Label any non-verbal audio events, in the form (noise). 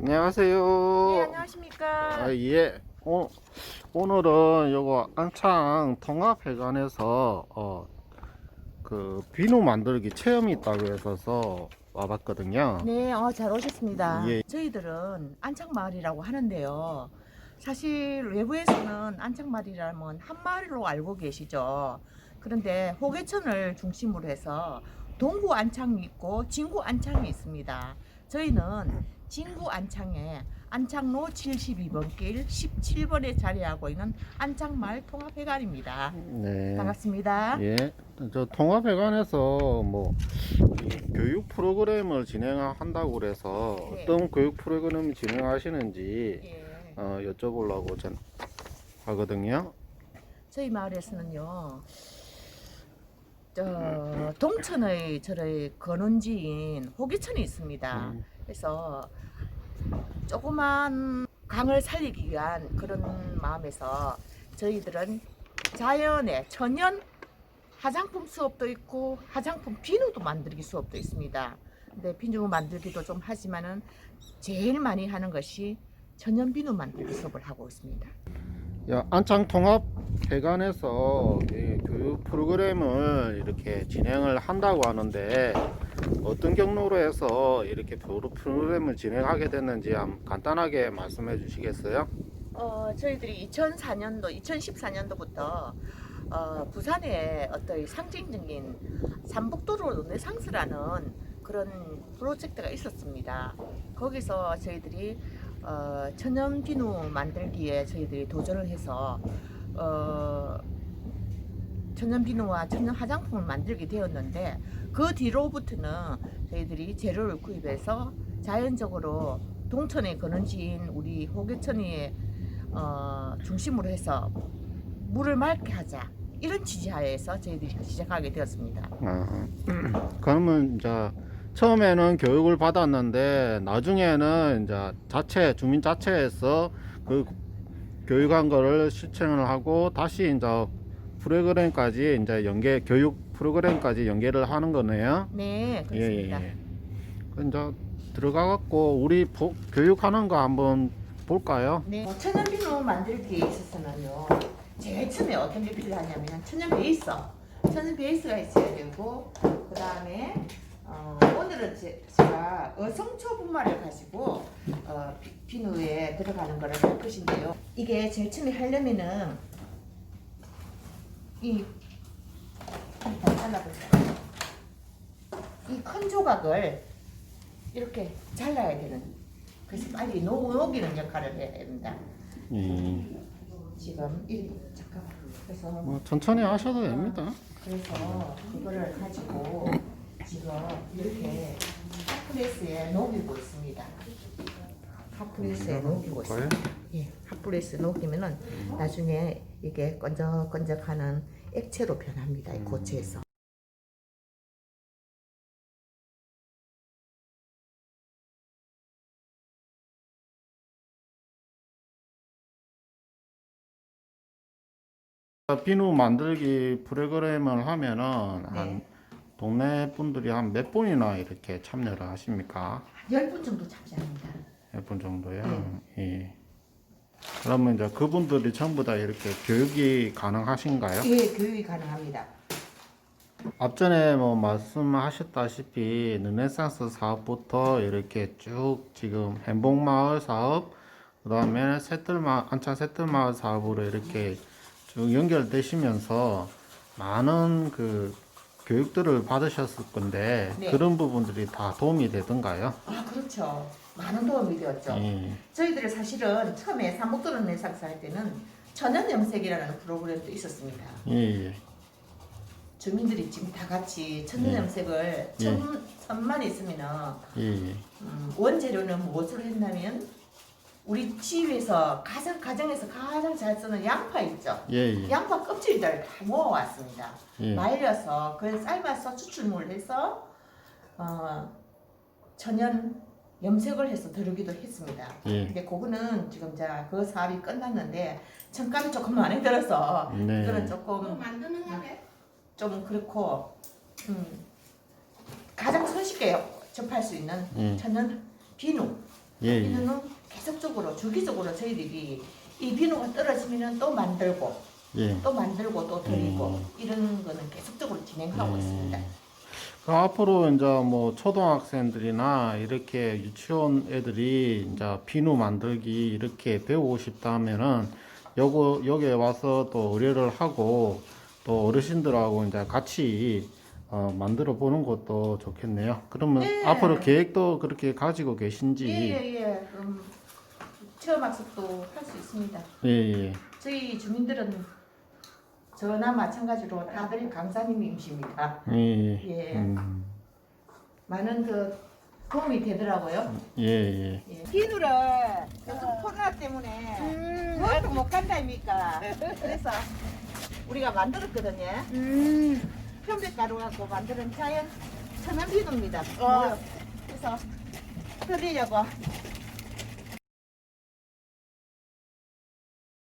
안녕하세요. 네, 안녕하십니까. 아, 예. 오, 오늘은 요거 안창 통합회관에서 어, 그 비누 만들기 체험이 있다고 해서 와봤거든요. 네, 어, 잘 오셨습니다. 예. 저희들은 안창마을이라고 하는데요. 사실 외부에서는 안창마을이라면 한 마을로 알고 계시죠. 그런데 호계천을 중심으로 해서 동구 안창이 있고 진구 안창이 있습니다. 저희는 진구 안창에 안창로 72번 길 17번에 자리하고 있는 안창마을 통합회관입니다. 네. 반갑습니다. 예. 저 통합회관에서 뭐이 교육 프로그램을 진행한다고 그래서 네. 어떤 교육 프로그램을 진행하시는지 예. 어, 여쭤보려고 전 하거든요. 저희 마을에서는요, 저 동천의 저의 근원지인 호기천이 있습니다. 음. 그래서 조그만 강을 살리기 위한 그런 마음에서 저희들은 자연의 천연 화장품 수업도 있고 화장품 비누도 만들기 수업도 있습니다. 근데 비누 만들기도 좀 하지만은 제일 많이 하는 것이 천연 비누 만들기 수업을 하고 있습니다. 야, 안창 통합 회관에서 이 교육 프로그램을 이렇게 진행을 한다고 하는데 어떤 경로로 해서 이렇게 프로그램을 진행하게 됐는지 간단하게 말씀해 주시겠어요? 어, 저희들이 2004년도, 2014년도부터 어, 부산에 어떤 상징적인 삼북도로 르네상스라는 그런 프로젝트가 있었습니다. 거기서 저희들이 어, 천연 비누 만들기에 저희들이 도전을 해서 어, 천연 비누와 천연 화장품을 만들게 되었는데 그 뒤로부터는 저희들이 재료를 구입해서 자연적으로 동천의 근원지인 우리 호계천이 어, 중심으로 해서 물을 맑게 하자 이런 취지하에서 저희들이 시작하게 되었습니다. 아, 그러면 이제 처음에는 교육을 받았는데 나중에는 이제 자체 주민 자체에서 그 교육한 거를 실천을 하고 다시 이제 프로그램까지 이제 연계 교육 프로그램까지 연계를 하는 거네요. 네, 그렇습니다. 예. 그 이제 들어가 갖고 우리 보- 교육하는 거 한번 볼까요? 네. 어, 천연 비누 만들 기에 있어서는요. 제일 처음에 어떤 게 필요하냐면 천연 베이스. 천연 베이스가 있어야 되고 그 다음에 어, 오늘은 제, 가 어성초 분말을 가지고 어, 비- 비누에 들어가는 거를 할 것인데요. 이게 제일 처음에 하려면은 이 일단 잘라보세요. 이큰 조각을 이렇게 잘라야 되는 그래서 빨리 녹, 녹이는 역할을 해야 됩니다. 예. 지금 일 잠깐만. 그래서 뭐 천천히 하셔도 됩니다. 그래서 그거를 가지고 지금 이렇게 핫플레이스에 녹이고 있습니다. 핫플레이스에 녹이고 있습니다. 예, 핫플레이스에 녹이면은 나중에 이게 건적건적하는 액체로 변합니다. 이 고체에서. 비누 만들기 프로그램을 하면은 한 네. 동네 분들이 한 몇 분이나 이렇게 참여를 하십니까? 10분 정도 참여합니다. 몇 분 정도요? 네. 예. 그러면 이제 그분들이 전부 다 이렇게 교육이 가능하신가요? 예, 교육이 가능합니다. 앞전에 뭐 말씀하셨다시피 르네상스 사업부터 이렇게 쭉 지금 행복마을 사업, 그 다음에 새들마 안창 새들마을 사업으로 이렇게 쭉 연결되시면서 많은 그 교육들을 받으셨을 건데 네. 그런 부분들이 다 도움이 되던가요? 아, 그렇죠. 많은 도움이 되었죠. 예. 저희들이 사실은 처음에 삼복도는 내상사 할 때는 천연 염색이라는 프로그램도 있었습니다. 예, 예. 주민들이 지금 다 같이 천연 예. 염색을 천, 천만 있으면은 예, 예. 음, 원재료는 무엇으로 했냐면 우리 집에서 가장 가정에서 가장 잘 쓰는 양파 있죠. 예, 예. 양파 껍질들을 다 모아왔습니다. 예. 말려서 그걸 삶아서 추출물 해서 어, 천연 염색을 해서 들으기도 했습니다. 예. 근데 그거는 지금 자그 사업이 끝났는데 천감이 조금 (laughs) 많이 들어서 네. 이거는 조금 만드는 거래? 좀 그렇고 음, 가장 손쉽게 접할 수 있는 예. 천연 비누 예, 예. 비누는 계속적으로 주기적으로 저희들이 이 비누가 떨어지면은 또 만들고 예. 또 만들고 또 드리고 음. 이런 거는 계속적으로 진행하고 예. 있습니다. 그 앞으로 이제 뭐 초등학생들이나 이렇게 유치원 애들이 이제 비누 만들기 이렇게 배우고 싶다면은 요거 여기에 와서 또 의뢰를 하고 또 어르신들하고 이제 같이 어, 만들어 보는 것도 좋겠네요. 그러면 네. 앞으로 계획도 그렇게 가지고 계신지 예예예. 그럼 체험 학습도 할 수 있습니다. 예, 예. 저희 주민들은 저나 마찬가지로 다들 강사님이십니다. 예, 예. 예. 음, 많은 그 도움이 되더라고요. 예, 예. 예. 비누를 요즘 코로나 때문에 어디 못 간다니까. 그래서 우리가 만들었거든요. 편백가루 갖고 만드는 자연 천연 비누입니다. 그래서 드리려고